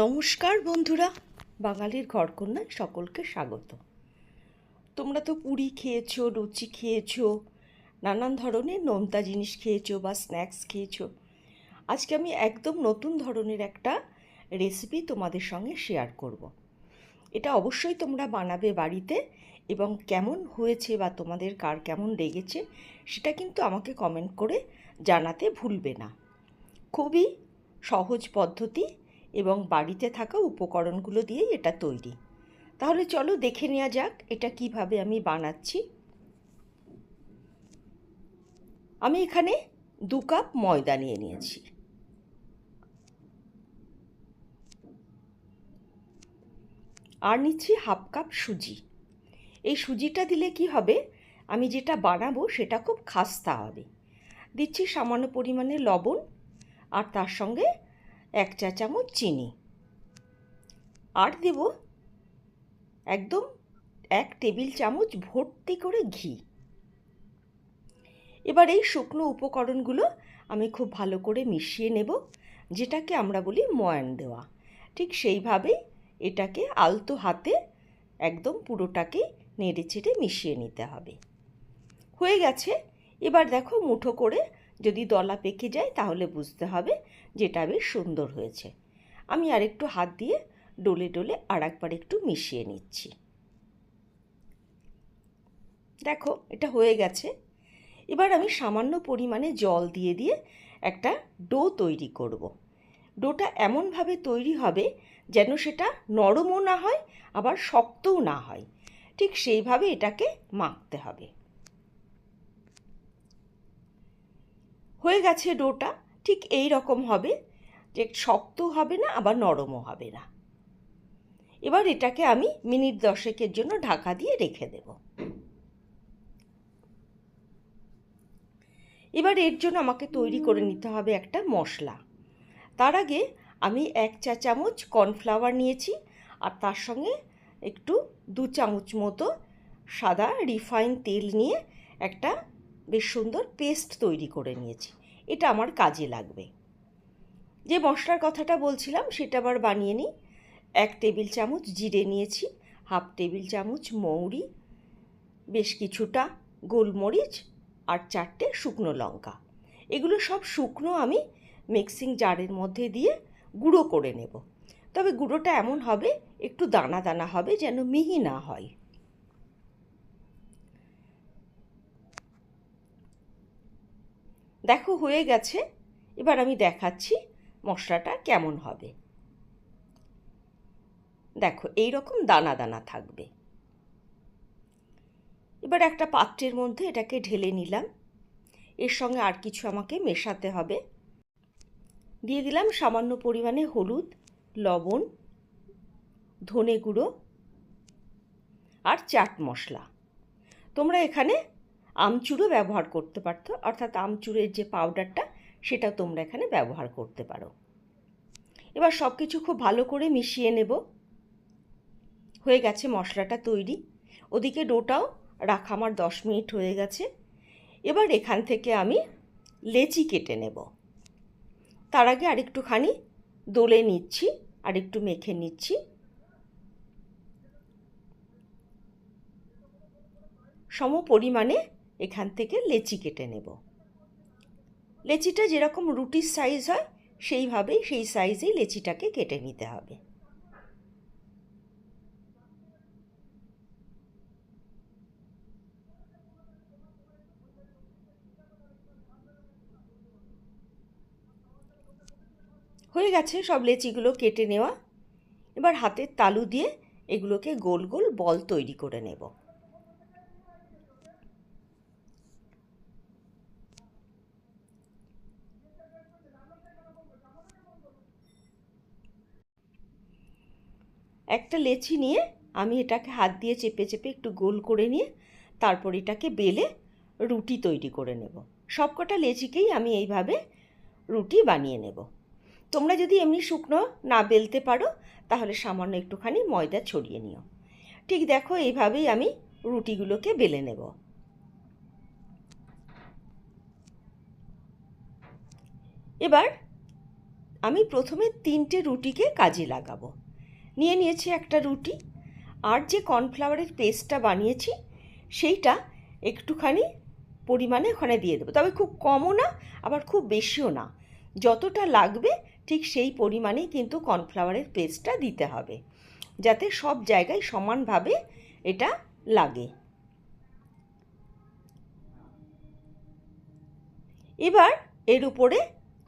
নমস্কার বন্ধুরা, বাঙালির ঘরকন্যায় সকলকে স্বাগত। তোমরা তো পুরি খেয়েছো, লুচি খেয়েছো, নানান ধরনের নোনতা জিনিস খেয়েছো বা স্ন্যাক্স খেয়েছো। আজকে আমি একদম নতুন ধরনের একটা রেসিপি তোমাদের সঙ্গে শেয়ার করব। এটা অবশ্যই তোমরা বানাবে বাড়িতে এবং কেমন হয়েছে বা তোমাদের কার কেমন লেগেছে সেটা কিন্তু আমাকে কমেন্ট করে জানাতে ভুলবে না। খুবই সহজ পদ্ধতি এবং বাড়িতে থাকা উপকরণগুলো দিয়েই এটা তৈরি। তাহলে চলো দেখে নেওয়া যাক এটা কীভাবে আমি বানাচ্ছি। আমি এখানে দু কাপ ময়দা নিয়ে নিয়েছি। আর নিচ্ছি হাফ কাপ সুজি। এই সুজিটা দিলে কি হবে? আমি যেটা বানাবো সেটা খুব খাস্তা হবে। দিচ্ছি সামান্য পরিমাণে লবণ আর তার সঙ্গে এক চা চামচ চিনি। আর দেব একদম এক টেবিল চামচ ভর্তি করে ঘি। এবার এই শুকনো উপকরণগুলো আমি খুব ভালো করে মিশিয়ে নেব, যেটাকে আমরা বলি ময়ান দেওয়া। ঠিক সেইভাবেই এটাকে আলতো হাতে একদম পুরোটাকে নেড়ে চেড়ে মিশিয়ে নিতে হবে। হয়ে গেছে। এবার দেখো মুঠো করে যদি দলা পেকে যায় তাহলে বুঝতে হবে যেটা বেশ সুন্দর হয়েছে। আমি আরেকটু হাত দিয়ে ডলে ডলে আর একবার একটু মিশিয়ে নিচ্ছি। দেখো, এটা হয়ে গেছে। এবার আমি সামান্য পরিমাণে জল দিয়ে দিয়ে একটা ডো তৈরি করব। ডোটা এমনভাবে তৈরি হবে যেন সেটা নরমও না হয়, আবার শক্তও না হয়। ঠিক সেইভাবে এটাকে মাখতে হবে। হয়ে গেছে ডোটা, ঠিক এই রকম হবে যে শক্ত হবে না, আবার নরমও হবে না। এবার এটাকে আমি মিনিট দশেকের জন্য ঢাকা দিয়ে রেখে দেব। এবার এর জন্য আমাকে তৈরি করে নিতে হবে একটা মশলা। তার আগে আমি এক চা চামচ কর্নফ্লাওয়ার নিয়েছি, আর তার সঙ্গে একটু দু চামচ মতো সাদা রিফাইন তেল নিয়ে একটা বেশ সুন্দর পেস্ট তৈরি করে নিয়েছি। এটা আমার কাজে লাগবে। যে মশলার কথাটা বলছিলাম, সেটা আবার বানিয়ে নিই। এক টেবিল চামচ জিরে নিয়েছি, হাফ টেবিল চামচ মৌরি, বেশ কিছুটা গোলমরিচ আর চারটে শুকনো লঙ্কা। এগুলো সব শুকনো আমি মিক্সিং জারের মধ্যে দিয়ে গুঁড়ো করে নেব। তবে গুঁড়োটা এমন হবে, একটু দানা দানা হবে যেন মিহি না হয়। দেখো হয়ে গেছে। এবার আমি দেখাচ্ছি মশলাটা কেমন হবে। দেখো এই রকম দানা দানা থাকবে। এবার একটা পাত্রের মধ্যে এটাকে ঢেলে নিলাম। এর সঙ্গে আর কিছু আমাকে মেশাতে হবে। দিয়ে দিলাম সামান্য পরিমাণে হলুদ, লবণ, ধনে গুঁড়ো আর চাট মশলা। তোমরা এখানে আমচুরও ব্যবহার করতে পারতো, অর্থাৎ আমচুরের যে পাউডারটা সেটা তোমরা এখানে ব্যবহার করতে পারো। এবার সব কিছু খুব ভালো করে মিশিয়ে নেব। হয়ে গেছে মশলাটা তৈরি। ওদিকে ডোটাও রাখা আমার দশ মিনিট হয়ে গেছে। এবার এখান থেকে আমি লেচি কেটে নেব। তার আগে আরেকটুখানি দোলে নিচ্ছি আর একটু মেখে নিচ্ছি। সম পরিমাণে এখান থেকে লেচি কেটে নেব। লেচিটা যেরকম রুটির সাইজ হয়, সেইভাবেই সেই সাইজেই লেচিটাকে কেটে নিতে হবে। হয়ে গেছে সব লেচিগুলো কেটে নেওয়া। এবার হাতের তালু দিয়ে এগুলোকে গোল গোল বল তৈরি করে নেব। একটা লেচি নিয়ে আমি এটাকে হাত দিয়ে চেপে চেপে একটু গোল করে নিয়ে তারপর এটাকে বেলে রুটি তৈরি করে নেব। সবকটা লেচিকেই আমি এইভাবে রুটি বানিয়ে নেব। তোমরা যদি এমনি শুকনো না বেলতে পারো, তাহলে সামান্য একটুখানি ময়দা ছড়িয়ে নিও। ঠিক দেখো, এইভাবেই আমি রুটিগুলোকে বেলে নেব। এবার আমি প্রথমে তিনটে রুটিকে কাজে লাগাবো। নিয়ে নিয়েছি একটা রুটি আর যে কর্নফ্লাওয়ারের পেস্টটা বানিয়েছি সেইটা একটুখানি পরিমাণে ওখানে দিয়ে দেবো। তবে খুব কমও না, আবার খুব বেশিও না। যতটা লাগবে ঠিক সেই পরিমাণেই কিন্তু কর্নফ্লাওয়ারের পেস্টটা দিতে হবে, যাতে সব জায়গায় সমানভাবে এটা লাগে। এবার এর উপরে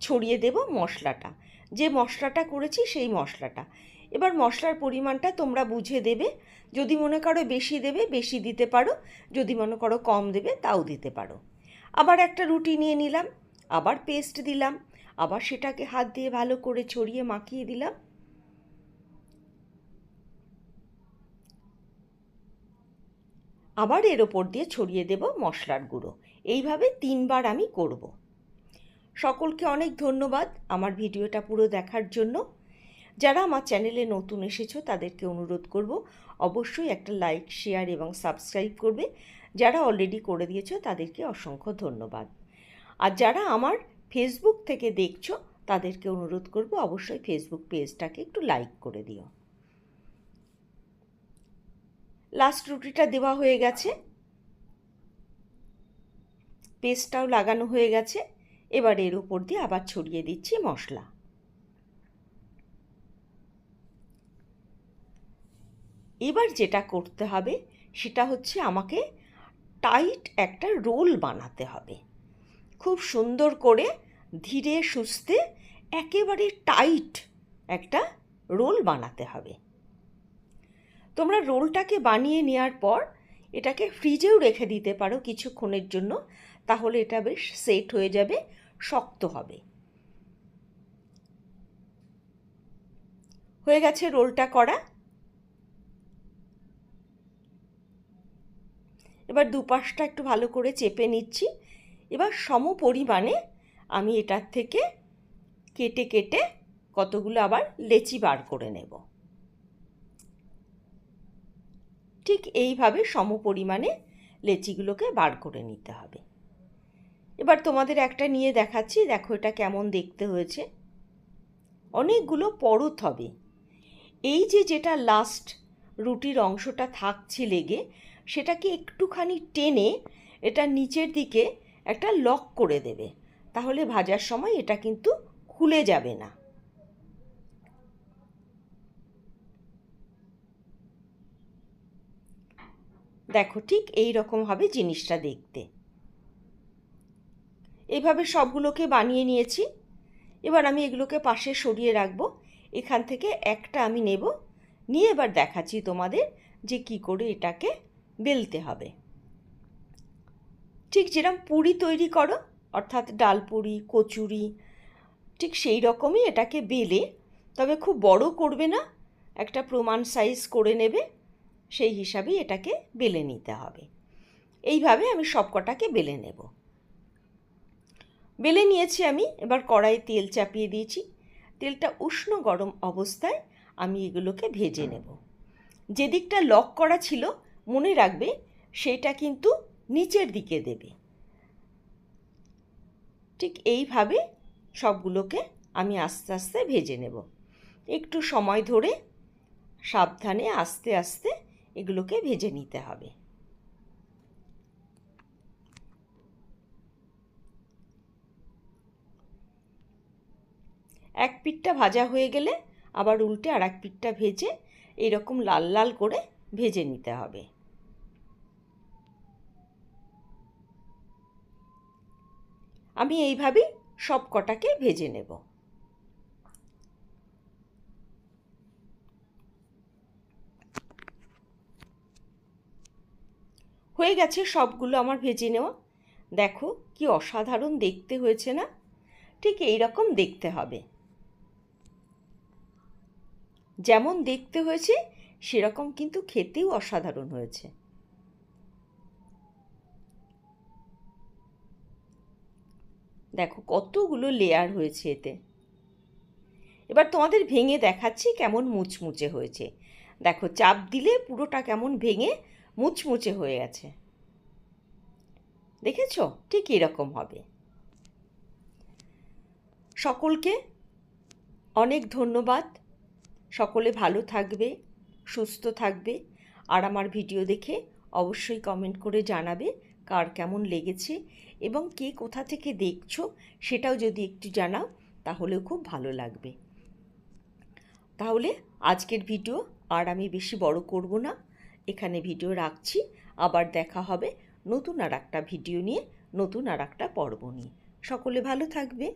ছড়িয়ে দেব মশলাটা। যে মশলাটা করেছি সেই মশলাটা। এবার মশলার পরিমাণটা তোমরা বুঝে দেবে। যদি মনে করো বেশি দেবে, বেশি দিতে পারো। যদি মনে করো কম দেবে, তাও দিতে পারো। আবার একটা রুটি নিয়ে নিলাম, আবার পেস্ট দিলাম, আবার সেটাকে হাত দিয়ে ভালো করে ছড়িয়ে মাখিয়ে দিলাম। আবার এর ওপর দিয়ে ছড়িয়ে দেব মশলার গুঁড়ো। এইভাবে তিনবার আমি করব। সকলকে অনেক ধন্যবাদ আমার ভিডিওটা পুরো দেখার জন্য। যারা আমার চ্যানেলে নতুন এসেছ, তাদেরকে অনুরোধ করব অবশ্যই একটা লাইক, শেয়ার এবং সাবস্ক্রাইব করবে। যারা অলরেডি করে দিয়েছ, তাদেরকে অসংখ্য ধন্যবাদ। আর যারা আমার ফেসবুক থেকে দেখছ, তাদেরকে অনুরোধ করব অবশ্যই ফেসবুক পেজটাকে একটু লাইক করে দিও। লাস্ট রুটিটা দেওয়া হয়ে গেছে। পেস্টটাও লাগানো হয়ে গেছে। এবার এর উপর দিয়ে আবার ছড়িয়ে দিচ্ছি মশলা। এবার যেটা করতে হবে সেটা হচ্ছে আমাকে টাইট একটা রোল বানাতে হবে। খুব সুন্দর করে ধীরে সুস্থে একেবারে টাইট একটা রোল বানাতে হবে। তোমরা রোলটাকে বানিয়ে নেওয়ার পর এটাকে ফ্রিজেও রেখে দিতে পারো কিছুক্ষণের জন্য, তাহলে এটা বেশ সেট হয়ে যাবে, শক্ত হবে। হয়ে গেছে রোলটা করা। এবার দুপাশটা একটু ভালো করে চেপে নিচ্ছি। এবার সম পরিমাণে আমি এটার থেকে কেটে কেটে কতগুলো আবার লেচি বার করে নেব। ঠিক এইভাবে সম পরিমাণে লেচিগুলোকে বার করে নিতে হবে। এবার তোমাদের একটা নিয়ে দেখাচ্ছি, দেখো এটা কেমন দেখতে হয়েছে। অনেকগুলো পরত হবে। এই যে যেটা লাস্ট রুটির অংশটা থাকছে লেগে সেটাকে একটুখানি টেনে এটা নিচের দিকে একটা লক করে দেবে। তাহলে ভাজার সময় এটা কিন্তু খুলে যাবে না। দেখো ঠিক এই রকম হবে জিনিসটা দেখতে। এভাবে সবগুলোকে বানিয়ে নিয়েছি। এবার আমি এগুলোকে পাশে সরিয়ে রাখব। এখান থেকে একটা আমি নেব। নিয়ে এবার দেখাচ্ছি তোমাদের যে কি করে এটাকে বেলতে হবে। ঠিক যেরকম পুরি তৈরি করো, অর্থাৎ ডাল পুরি, কচুরি, ঠিক সেই রকমই এটাকে বেলে, তবে খুব বড় করবে না, একটা প্রমাণ সাইজ করে নেবে, সেই হিসাবেই এটাকে বেলে নিতে হবে। এইভাবে আমি সবকটাকে বেলে নেব। বেলে নিয়েছি আমি, এবার কড়াই তেল চাপিয়ে দিয়েছি। তেলটা উষ্ণ গরম অবস্থায় আমি এগুলোকে ভেজে নেব। যে দিকটা লক করা ছিল মনে রাখবে, সেটা কিন্তু নিচের দিকে দেবে। ঠিক এইভাবে সবগুলোকে আমি আস্তে আস্তে ভেজে নেব। একটু সময় ধরে সাবধানে আস্তে আস্তে এগুলোকে ভেজে নিতে হবে। এক পিঠটা ভাজা হয়ে গেলে আবার উল্টে আর এক পিঠটা ভেজে এরকম লাল লাল করে ভেজে নিতে হবে। আমি এইভাবেই সব কটাকে ভেজে নেব। হয়ে গেছে সবগুলো আমার ভেজে নেওয়া। দেখো কি অসাধারণ দেখতে হয়েছে না? ঠিক এই রকম দেখতে হবে। যেমন দেখতে হয়েছে, সেরকম কিন্তু খেতেও অসাধারণ হয়েছে। দেখো, কতগুলো লেয়ার হয়েছে এতে। এবার তোমাদের ভেঙে দেখাচ্ছি কেমন মুচমুচে হয়েছে। দেখো, চাপ দিলে পুরোটা কেমন ভেঙে মুচমুচে হয়ে গেছে। দেখেছ? ঠিক এরকম হবে। সকলকে অনেক ধন্যবাদ। সকলে ভালো থাকবে, সুস্থ থাকবে। আর আমার ভিডিও দেখে অবশ্যই কমেন্ট করে জানাবে। কার কেমন লেগেছে এবং কে কোথা থেকে দেখছ সেটাও যদি একটু জানাও, তাহলেও খুব ভালো লাগবে। তাহলে আজকের ভিডিও আর আমি বেশি বড় করব না। এখানে ভিডিও রাখছি। আবার দেখা হবে নতুন আর একটা ভিডিও নিয়ে, নতুন আর একটা পর্ব নিয়ে। সকলে ভালো থাকবে।